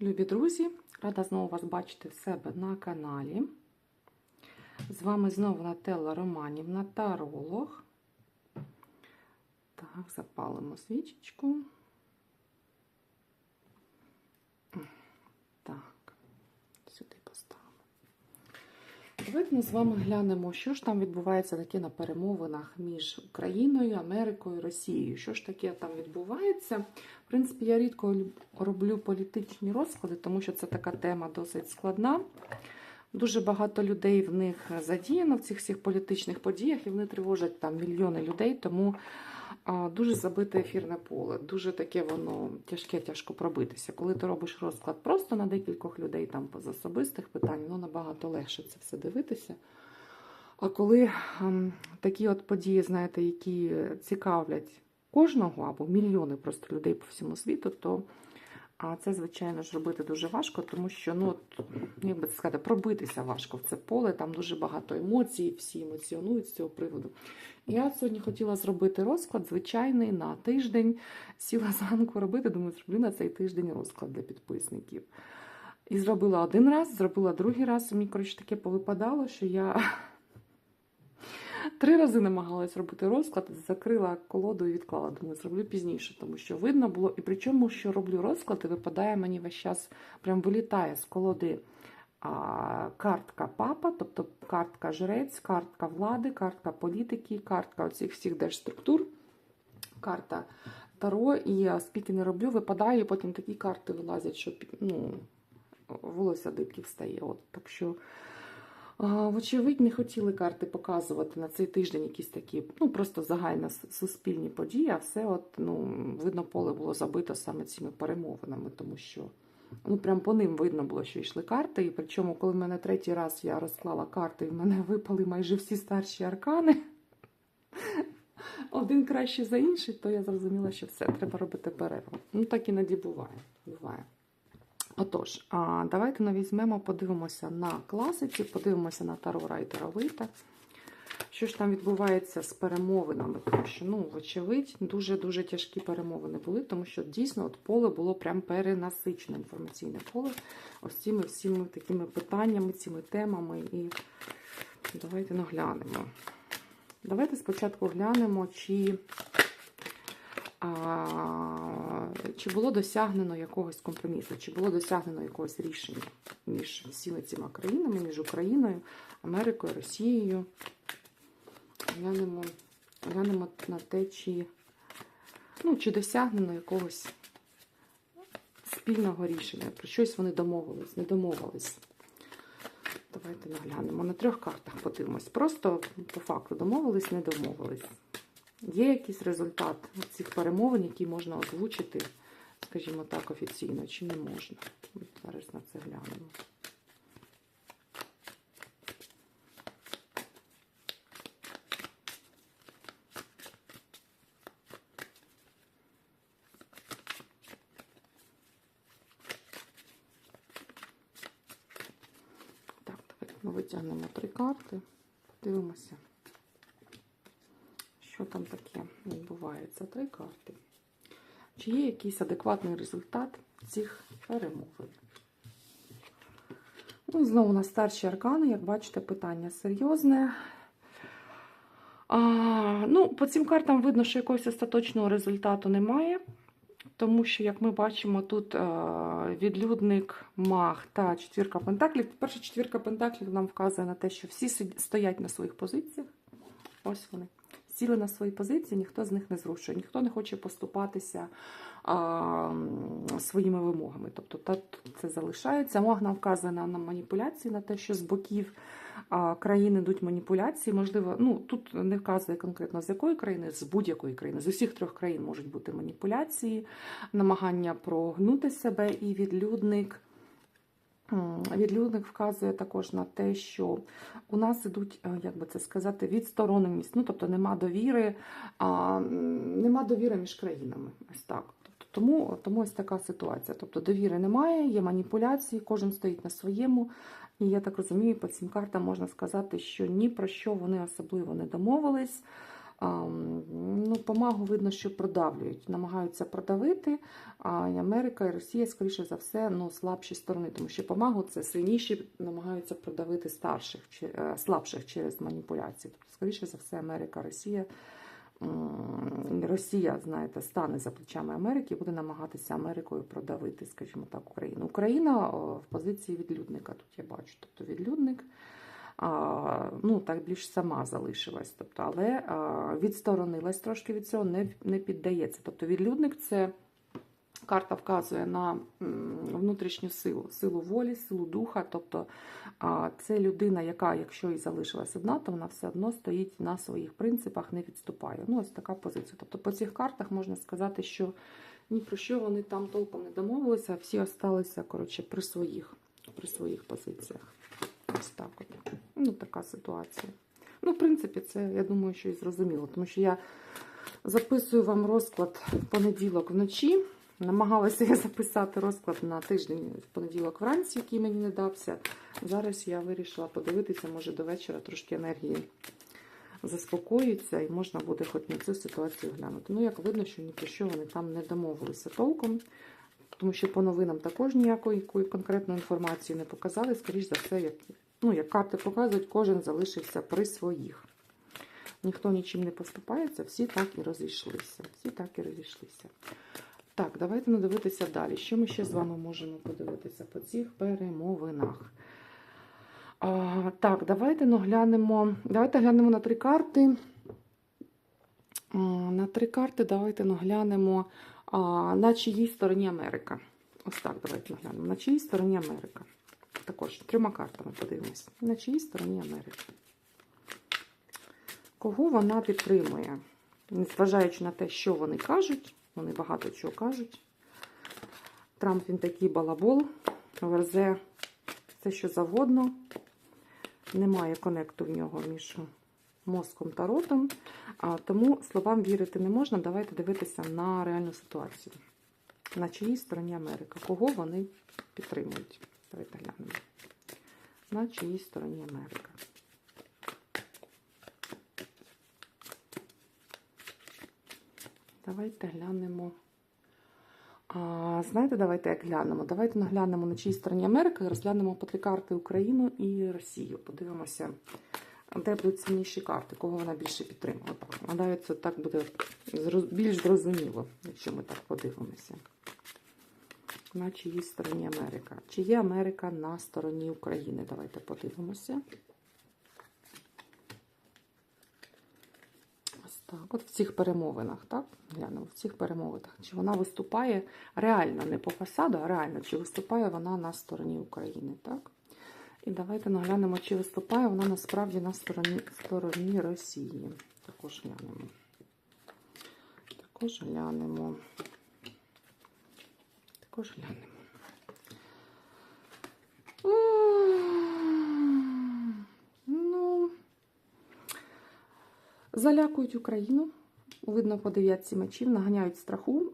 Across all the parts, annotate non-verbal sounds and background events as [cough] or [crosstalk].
Любі друзі, рада знову вас бачити в себе на каналі. З вами знову Нателла Романівна, таролог. Так, запалимо свічечку. Так, сюди поставимо. Давайте ми з вами глянемо, що ж там відбувається таке на перемовинах між Україною, Америкою Росією. Що ж таке там відбувається? В принципі, я рідко роблю політичні розклади, тому що це така тема досить складна. Дуже багато людей в них задіяно в цих всіх політичних подіях, і вони тривожать там мільйони людей, тому дуже забите ефірне поле. Дуже таке воно тяжке, тяжко пробитися. Коли ти робиш розклад просто на декількох людей, там з особистих питань, ну набагато легше це все дивитися. А коли ем, такі от події, знаєте, які цікавлять кожного або мільйони просто людей по всьому світу, то а це, звичайно ж, робити дуже важко, тому що, ну, як би це сказати, пробитися важко в це поле, там дуже багато емоцій, всі емоціонують з цього приводу. Я сьогодні хотіла зробити розклад звичайний на тиждень. Сіла зранку робити, думаю, зроблю на цей тиждень розклад для підписників. І зробила один раз, зробила другий раз. і Мені, коротше, таке повипадало, що я Три рази намагалась робити розклад, закрила колоду і відклала. Думаю, зроблю пізніше, тому що видно було. І причому, що роблю розклад, і випадає мені весь час, прям вилітає з колоди а, картка папа, тобто картка жрець, картка влади, картка політики, картка оцих всіх держструктур, карта Таро. І скільки не роблю, випадає, і потім такі карти вилазять, що ну, волосся дибки встає. От, так що. Вочевидь, не хотіли карти показувати на цей тиждень якісь такі, ну просто загально суспільні події, а все, от, ну, видно, поле було забито саме цими перемовинами, тому що ну, прям по ним видно було, що йшли карти. І причому, коли в мене третій раз я розклала карти, і в мене випали майже всі старші аркани, [laughs] один краще за інший, то я зрозуміла, що все, треба робити перерву. Ну, так іноді буває. буває. Отож, давайте ми візьмемо, подивимося на класиці, подивимося на Таро Райтера Вита. Що ж там відбувається з перемовинами? Тому що, ну, вочевидь, дуже-дуже тяжкі перемовини були, тому що дійсно от поле було прям перенасичене інформаційне поле ось цими всіми такими питаннями, цими темами. І давайте наглянемо. Давайте спочатку глянемо, чи чи було досягнено якогось компромісу, чи було досягнено якогось рішення між всіми цими країнами, між Україною, Америкою, Росією. Глянемо, глянемо на те, чи, ну, чи досягнено якогось спільного рішення. Про щось вони домовились, не домовились. Давайте наглянемо. На трьох картах подивимось. Просто по факту домовились, не домовились. Є якийсь результат цих перемовин, які можна озвучити, скажімо так, офіційно, чи не можна? Зараз на це глянемо. Так, давайте ми витягнемо три карти, подивимося. Що там таке відбувається? Три карти. Чи є якийсь адекватний результат цих перемовин? Ну, знову на старші аркани, як бачите, питання серйозне. А, ну, По цим картам видно, що якогось остаточного результату немає. Тому що, як ми бачимо, тут відлюдник, маг та четвірка пентаклів. Перша четвірка пентаклів нам вказує на те, що всі стоять на своїх позиціях. Ось вони сіли на свої позиції, ніхто з них не зрушує, ніхто не хоче поступатися а, своїми вимогами. Тобто так це залишається. Мог вказує на, на маніпуляції, на те, що з боків а, країни йдуть маніпуляції. Можливо, ну тут не вказує конкретно з якої країни, з будь-якої країни, з усіх трьох країн можуть бути маніпуляції, намагання прогнути себе і відлюдник. Відлюдник вказує також на те, що у нас ідуть, е, як би це сказати, відстороненість, ну тобто нема довіри, а, нема довіри між країнами. Ось так. Тобто, тому, тому ось така ситуація. Тобто довіри немає, є маніпуляції, кожен стоїть на своєму. І я так розумію, по цим картам можна сказати, що ні про що вони особливо не домовились. Ну, помагу видно, що продавлюють, намагаються продавити. А і Америка і Росія, скоріше за все, ну, слабші сторони, тому що помагу це сильніші намагаються продавити старших, е, слабших через маніпуляції. Тобто, скоріше за все, Америка, Росія. Росія, знаєте, стане за плечами Америки і буде намагатися Америкою продавити, скажімо так, Україну. Україна в позиції відлюдника тут я бачу. Тобто відлюдник ну, так більш сама залишилась. Тобто, але відсторонилась трошки від цього, не, не піддається. Тобто відлюдник це карта вказує на внутрішню силу, силу волі, силу духа. Тобто це людина, яка, якщо і залишилась одна, то вона все одно стоїть на своїх принципах, не відступає. Ну, ось така позиція. Тобто по цих картах можна сказати, що ні про що вони там толком не домовилися, всі осталися коротше, при своїх, при своїх позиціях. Ось так от. Ну, така ситуація. Ну, в принципі, це, я думаю, що і зрозуміло, тому що я записую вам розклад в понеділок вночі. Намагалася я записати розклад на тиждень в понеділок вранці, який мені не дався. Зараз я вирішила подивитися, може до вечора трошки енергії заспокоїться і можна буде хоч на цю ситуацію глянути. Ну, як видно, що ні про що вони там не домовилися толком, тому що по новинам також ніякої конкретної інформації не показали. Скоріш за все, як, ну, як карти показують, кожен залишився при своїх. Ніхто нічим не поступається, всі так і розійшлися. Всі так і розійшлися. Так, давайте надивитися далі. Що ми ще з вами можемо подивитися по цих перемовинах? А, так, давайте наглянемо. Давайте глянемо на три карти. А, на три карти давайте наглянемо, а, на чиїй стороні Америка. Ось так, давайте наглянемо. На чиїй стороні Америка. Також трьома картами подивимось. На чиїй стороні Америка. Кого вона підтримує? Незважаючи на те, що вони кажуть, вони багато чого кажуть. Трамп він такий балабол, верзе все, що завгодно. Немає конекту в нього між мозком та ротом. Тому словам вірити не можна. Давайте дивитися на реальну ситуацію. На чиїй стороні Америка? Кого вони підтримують? Давайте глянемо. На чиїй стороні Америка? Давайте глянемо. А, знаєте, давайте як глянемо. Давайте наглянемо на чиїй стороні Америка розглянемо по три карти Україну і Росію. Подивимося, де будуть сильніші карти, кого вона більше підтримує. Гадаю, це так буде більш зрозуміло, якщо ми так подивимося. На чиїй стороні Америка? Чи є Америка на стороні України? Давайте подивимося. Ось так, от в цих перемовинах, так? Глянемо, в цих перемовинах. Чи вона виступає реально, не по фасаду, а реально, чи виступає вона на стороні України, так? І давайте наглянемо, чи виступає вона насправді на стороні, стороні Росії. Також глянемо. Також глянемо. Також глянемо. Ну, залякують Україну. Видно по дев'ятці мечів, наганяють страху,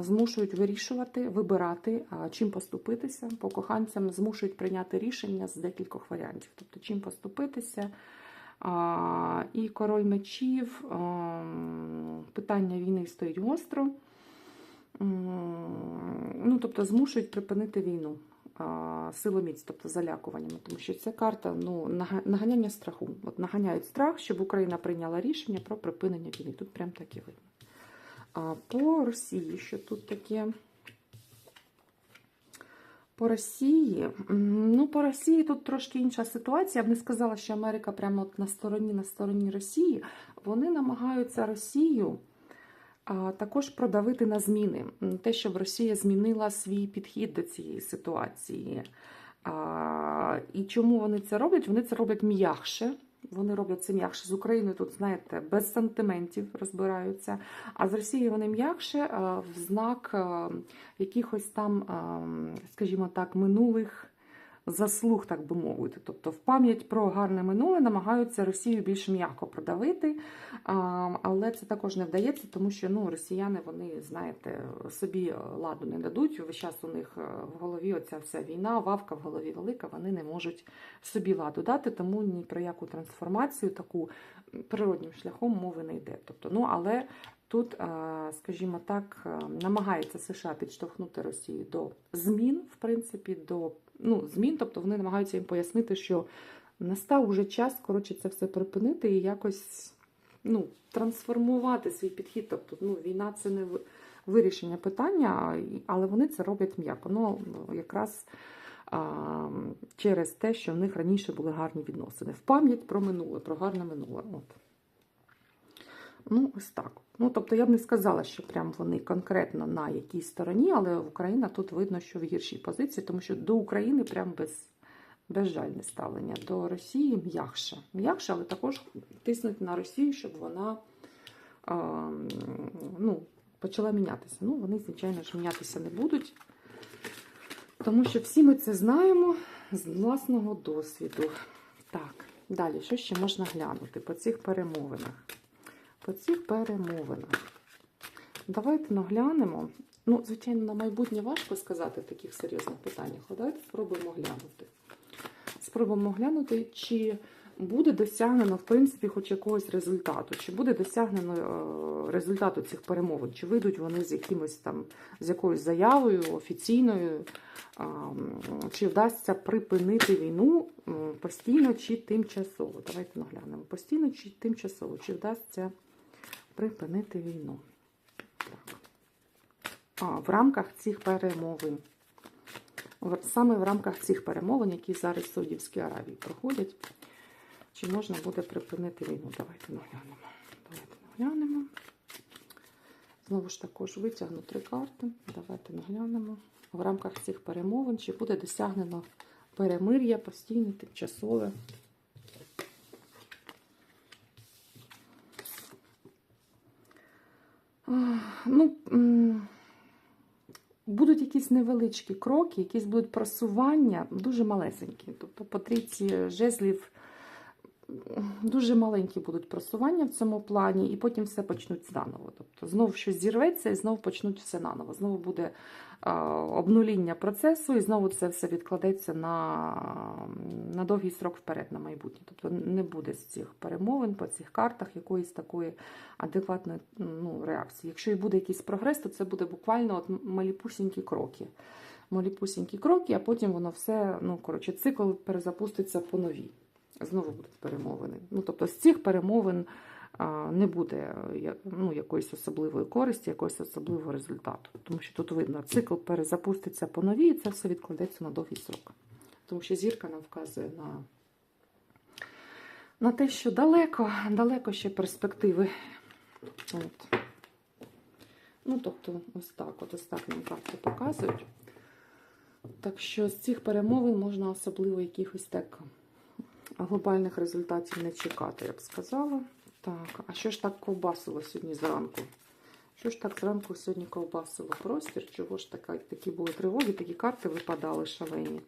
змушують вирішувати, вибирати, чим поступитися. По коханцям змушують прийняти рішення з декількох варіантів. Тобто, чим поступитися. І король мечів, питання війни стоїть гостро. Ну, тобто змушують припинити війну силоміць, тобто залякуваннями, тому що ця карта ну, наганяння страху. От наганяють страх, щоб Україна прийняла рішення про припинення війни. Тут прям так і видно. А по Росії, що тут таке? По Росії, ну по Росії тут трошки інша ситуація. Я б не сказала, що Америка прямо от на стороні на стороні Росії. Вони намагаються Росію а, також продавити на зміни. Те, щоб Росія змінила свій підхід до цієї ситуації. А, і чому вони це роблять? Вони це роблять м'якше. Вони роблять це м'якше з Україною. Тут, знаєте, без сантиментів розбираються. А з Росією вони м'якше в знак якихось там, скажімо так, минулих заслуг, так би мовити. Тобто, в пам'ять про гарне минуле намагаються Росію більш м'яко продавити, але це також не вдається, тому що ну, росіяни, вони, знаєте, собі ладу не дадуть. Весь час у них е, в голові оця вся війна, вавка в голові велика, вони не можуть собі ладу дати, тому ні про яку трансформацію таку природнім шляхом мови не йде. Тобто, ну, але тут, е, скажімо так, е, намагається США підштовхнути Росію до змін, в принципі, до ну, змін, тобто вони намагаються їм пояснити, що настав уже час, коротше, це все припинити і якось ну, трансформувати свій підхід. Тобто, ну, війна це не вирішення питання, але вони це роблять м'яко. Ну, якраз а, через те, що в них раніше були гарні відносини. В пам'ять про минуле, про гарне минуле. От. Ну, ось так. Ну, тобто я б не сказала, що прям вони конкретно на якійсь стороні, але Україна тут видно, що в гіршій позиції, тому що до України прям без, безжальне ставлення. До Росії м'якше. М'якше, але також тиснуть на Росію, щоб вона а, ну, почала мінятися. Ну, вони, звичайно ж, мінятися не будуть. Тому що всі ми це знаємо з власного досвіду. Так, далі, що ще можна глянути по цих перемовинах? По цих перемовинах. Давайте наглянемо. Ну, звичайно, на майбутнє важко сказати в таких серйозних питаннях, але давайте спробуємо глянути. Спробуємо глянути, чи буде досягнено, в принципі, хоч якогось результату, чи буде досягнено е, результату цих перемовин, чи вийдуть вони з якимось там, з якоюсь заявою офіційною, чи вдасться припинити війну постійно чи тимчасово. Давайте наглянемо. Постійно чи тимчасово, чи вдасться припинити війну. А, в рамках цих перемовин. Саме в рамках цих перемовин, які зараз в Саудівській Аравії проходять, чи можна буде припинити війну? Давайте наглянемо. Давайте наглянемо. Знову ж також витягну три карти. Давайте наглянемо. В рамках цих перемовин, чи буде досягнено перемир'я постійне, тимчасове. Ну, будуть якісь невеличкі кроки, якісь будуть просування, дуже малесенькі. Тобто по трійці жезлів дуже маленькі будуть просування в цьому плані, і потім все почнуть заново. Тобто знову щось зірветься і знову почнуть все наново. Знову буде обнуління процесу, і знову це все відкладеться на, на довгий срок вперед, на майбутнє. Тобто не буде з цих перемовин по цих картах якоїсь такої адекватної ну, реакції. Якщо і буде якийсь прогрес, то це буде буквально от маліпусінькі кроки. Маліпусінькі кроки, а потім воно все, ну, коротше, цикл перезапуститься по новій. Знову будуть перемовини. Ну, тобто з цих перемовин не буде ну, якоїсь особливої користі, якогось особливого результату. Тому що тут видно, цикл перезапуститься по новій, і це все відкладеться на довгий срок. Тому що зірка нам вказує на, на те, що далеко, далеко ще перспективи. От. Ну, тобто, ось так, от ось так нам карти показують. Так що з цих перемовин можна особливо якихось так глобальних результатів не чекати, я б сказала. Так, а що ж так ковбасило сьогодні зранку? Що ж так зранку сьогодні ковбасило простір? Чого ж така, такі були тривоги, такі карти випадали шалені?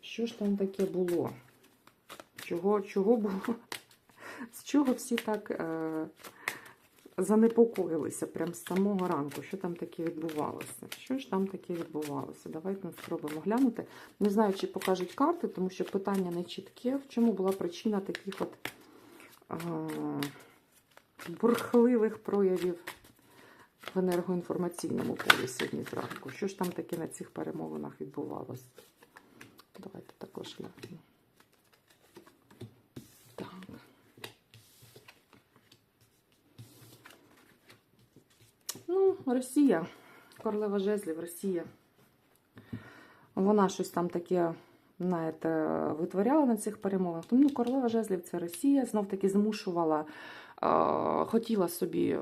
Що ж там таке було? Чого, чого було? [laughs] З чого всі так е, занепокоїлися прямо з самого ранку? Що там таке відбувалося? Що ж там таке відбувалося? Давайте спробуємо глянути. Не знаю, чи покажуть карти, тому що питання не чітке. В чому була причина таких от е, бурхливих проявів в енергоінформаційному полі сьогодні зранку? Що ж там таке на цих перемовинах відбувалося? Давайте також глянемо. Так. Ну, Росія, королева жезлів, Росія. Вона щось там таке, знаєте, витворяла на цих перемовинах. Тому ну, королева жезлів це Росія, знов таки змушувала, е, хотіла собі е,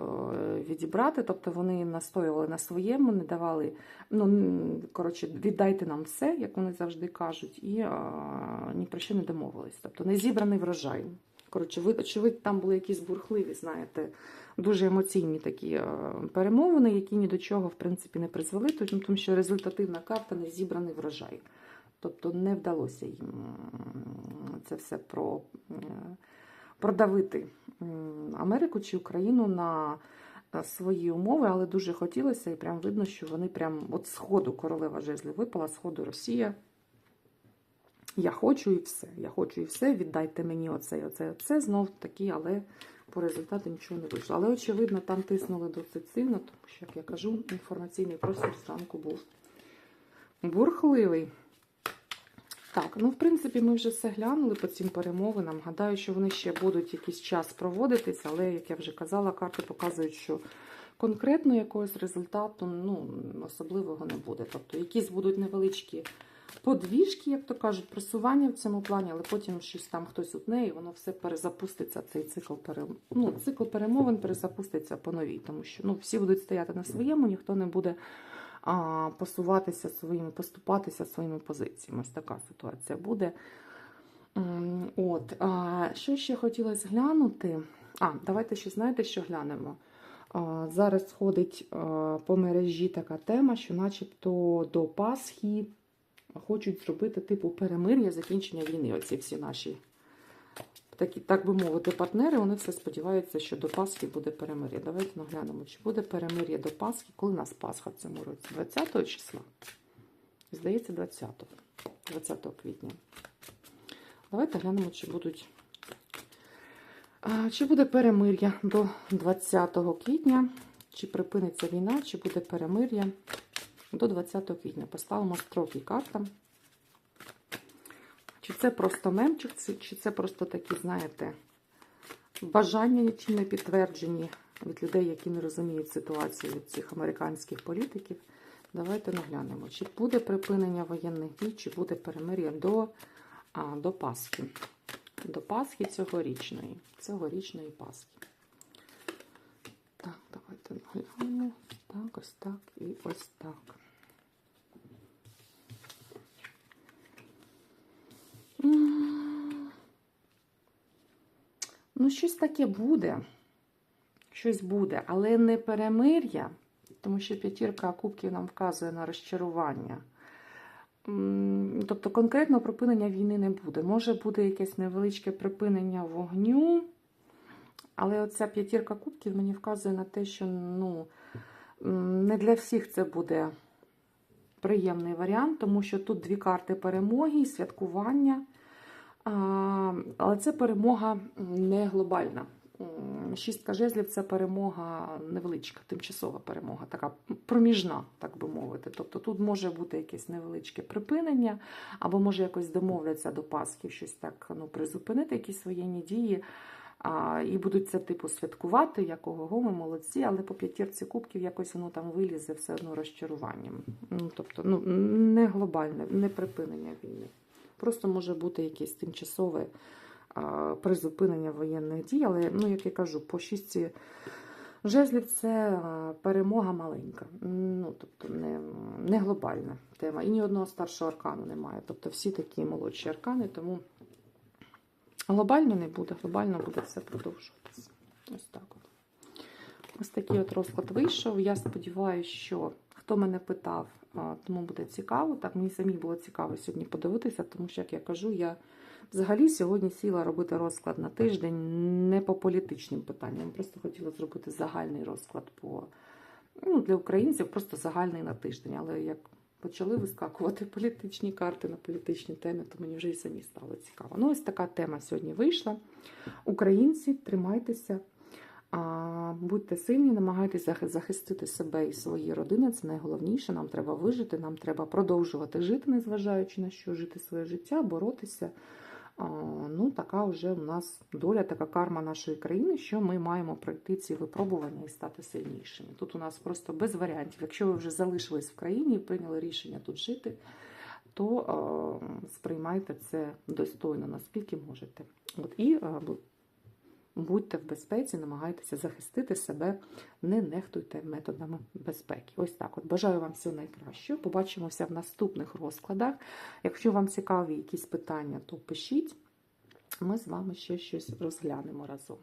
відібрати, тобто вони настоювали на своєму, не давали, ну, коротше, віддайте нам все, як вони завжди кажуть, і е, ні про що не домовились. Тобто не зібраний врожай. Коротше, ви, очевидь, там були якісь бурхливі, знаєте, дуже емоційні такі е, перемовини, які ні до чого, в принципі, не призвели, тому що результативна карта не зібраний врожай. Тобто не вдалося їм це все про, продавити Америку чи Україну на е, свої умови, але дуже хотілося, і прям видно, що вони прям от сходу королева жезлів випала, сходу Росія. Я хочу і все. Я хочу і все. Віддайте мені оце, оце, оце. Знов таки, але по результату нічого не вийшло. Але, очевидно, там тиснули досить сильно, тому що, як я кажу, інформаційний простір зранку був бурхливий. Так, ну в принципі, ми вже все глянули по цим перемовинам. Гадаю, що вони ще будуть якийсь час проводитися, але, як я вже казала, карти показують, що конкретно якогось результату ну, особливого не буде. Тобто, якісь будуть невеличкі подвіжки, як то кажуть, просування в цьому плані, але потім щось там хтось утне, і воно все перезапуститься. Цей цикл пере... ну, цикл перемовин перезапуститься по новій, тому що ну, всі будуть стояти на своєму, ніхто не буде а, посуватися своїми, поступатися своїми позиціями. Ось така ситуація буде. От, а, що ще хотілося глянути? А, давайте ще знаєте, що глянемо. А, Зараз ходить а, по мережі така тема, що начебто до Пасхи хочуть зробити типу перемир'я, закінчення війни. Оці всі наші, такі, так би мовити, партнери, вони все сподіваються, що до Пасхи буде перемир'я. Давайте наглянемо, чи буде перемир'я до Пасхи, коли у нас Пасха в цьому році? 20 числа? Здається, 20 20 квітня. Давайте глянемо, чи будуть. Чи буде перемир'я до 20 квітня, чи припиниться війна, чи буде перемир'я до 20 квітня. Поставимо строки картам. Чи це просто мемчик, чи- це просто такі, знаєте, бажання нічим не підтверджені від людей, які не розуміють ситуацію від цих американських політиків. Давайте наглянемо, чи буде припинення воєнних дій, чи буде перемир'я до, а, до Пасхи. До Пасхи цьогорічної. Цьогорічної Пасхи. Так, давайте наглянемо. Так, ось так і ось так. Ну, щось таке буде. Щось буде, але не перемир'я, тому що п'ятірка кубків нам вказує на розчарування. Тобто конкретно припинення війни не буде. Може буде якесь невеличке припинення вогню, але оця п'ятірка кубків мені вказує на те, що ну, не для всіх це буде приємний варіант, тому що тут дві карти перемоги і святкування. Але це перемога не глобальна. Шістка жезлів це перемога невеличка, тимчасова перемога, така проміжна, так би мовити. Тобто тут може бути якесь невеличке припинення, або може якось домовляться до Пасхи, щось так ну, призупинити якісь воєнні дії. А, і будуть це типу святкувати, як ого, ми молодці, але по п'ятірці кубків якось воно там вилізе все одно розчаруванням. Ну, тобто, ну, не глобальне, не припинення війни. Просто може бути якесь тимчасове призупинення воєнних дій, але, ну, як я кажу, по шістці жезлів це перемога маленька. Ну, тобто не, не глобальна тема. І ні одного старшого аркану немає. Тобто всі такі молодші аркани, тому глобально не буде, глобально буде все продовжуватися. Ось так от. Ось такий от розклад вийшов. Я сподіваюся, що хто мене питав, тому буде цікаво. Так, мені самі було цікаво сьогодні подивитися, тому що, як я кажу, я взагалі сьогодні сіла робити розклад на тиждень не по політичним питанням. Просто хотіла зробити загальний розклад по ну, для українців, просто загальний на тиждень. Але як почали вискакувати політичні карти на політичні теми, то мені вже і самі стало цікаво. Ну, ось така тема сьогодні вийшла. Українці, тримайтеся. Будьте сильні, намагайтеся захистити себе і свої родини. Це найголовніше. Нам треба вижити, нам треба продовжувати жити, незважаючи на що жити своє життя, боротися. Ну, така вже у нас доля, така карма нашої країни, що ми маємо пройти ці випробування і стати сильнішими. Тут у нас просто без варіантів. Якщо ви вже залишились в країні і прийняли рішення тут жити, то сприймайте це достойно, наскільки можете. От і будьте в безпеці, намагайтеся захистити себе, не нехтуйте методами безпеки. Ось так. От бажаю вам всього найкращого. Побачимося в наступних розкладах. Якщо вам цікаві якісь питання, то пишіть. Ми з вами ще щось розглянемо разом.